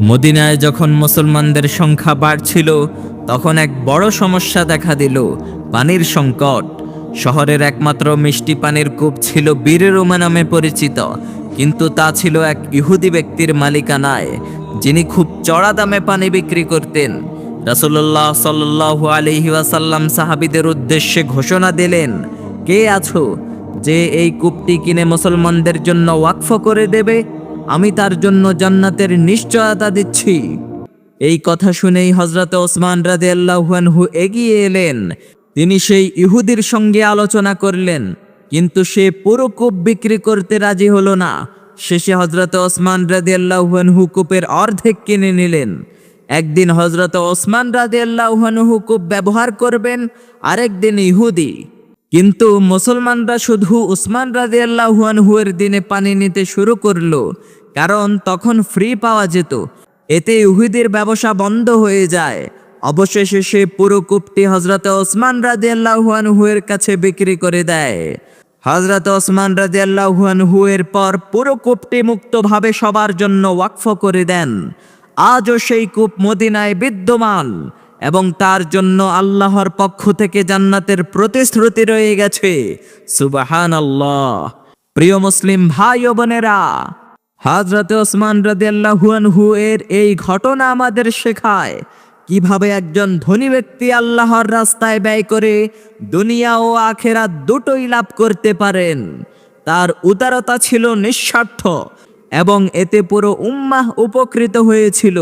মদিনায় যখন মুসলমানদের সংখ্যা বাড়ছিল, তখন এক বড় সমস্যা দেখা দিল, পানির সংকট। শহরের একমাত্র মিষ্টি পানির কূপ ছিল বীরেরোমা নামে পরিচিত, কিন্তু তা ছিল এক ইহুদি ব্যক্তির মালিকানায়, যিনি খুব চড়া দামে পানি বিক্রি করতেন। রাসূলুল্লাহ সাল্লাল্লাহু আলাইহি ওয়াসাল্লাম সাহাবীদের উদ্দেশ্যে ঘোষণা দিলেন, কে আছো যে এই কূপটি কিনে মুসলমানদের জন্য ওয়াকফ করে দেবে? আমি তার জন্য জান্নাতের নিশ্চয়তা দিচ্ছি। এই কথা শুনেই হজরত ওসমান রাদে আল্লাহানহু এগিয়ে এলেন। তিনি সেই ইহুদির সঙ্গে আলোচনা করলেন, কিন্তু সে পুরো কূপ বিক্রি করতে রাজি হলো না। শেষে হজরত ওসমান রাদে আল্লাহানহু কূপের অর্ধেক কিনে নিলেন। একদিন হজরত ওসমান রাদে আল্লাহানহু কূপ ব্যবহার করবেন, আরেকদিন ইহুদি। কিন্তু মুসলমানরা শুধু উসমান রাজি আল্লাহুয়ানহুয়ের দিনে পানি নিতে শুরু করল, কারণ তখন ফ্রি পাওয়া যেত। এতে ইহুদির ব্যবসা বন্ধ হয়ে যায়। অবশেষে সে পুরো কূপটি হজরত ওসমান রাজি আল্লাহুয়ানহুয়ের কাছে বিক্রি করে দেয়। হজরত ওসমান রাজি আল্লাহুয়ানহুয়ের পর পুরো কূপটি মুক্তভাবে সবার জন্য ওয়াকফ করে দেন। আজও সেই কূপ মদিনায় বিদ্যমান। এবং তার জন্য আল্লাহর পক্ষ থেকে জান্নাতের প্রতিশ্রুতি রয়ে গেছে। সুবাহান আল্লাহ প্রিয় মুসলিম ভাই ও বোনেরা হাজরত ওসমান রাদিয়াল্লাহুয়ানহু এর এই ঘটনা আমাদের শেখায় কীভাবে একজন ধনী ব্যক্তি আল্লাহর রাস্তায় ব্যয় করে দুনিয়া ও আখেরা দুটোই লাভ করতে পারেন। তার উদারতা ছিল নিঃস্বার্থ এবং এতে পুরো উম্মাহ উপকৃত হয়েছিল।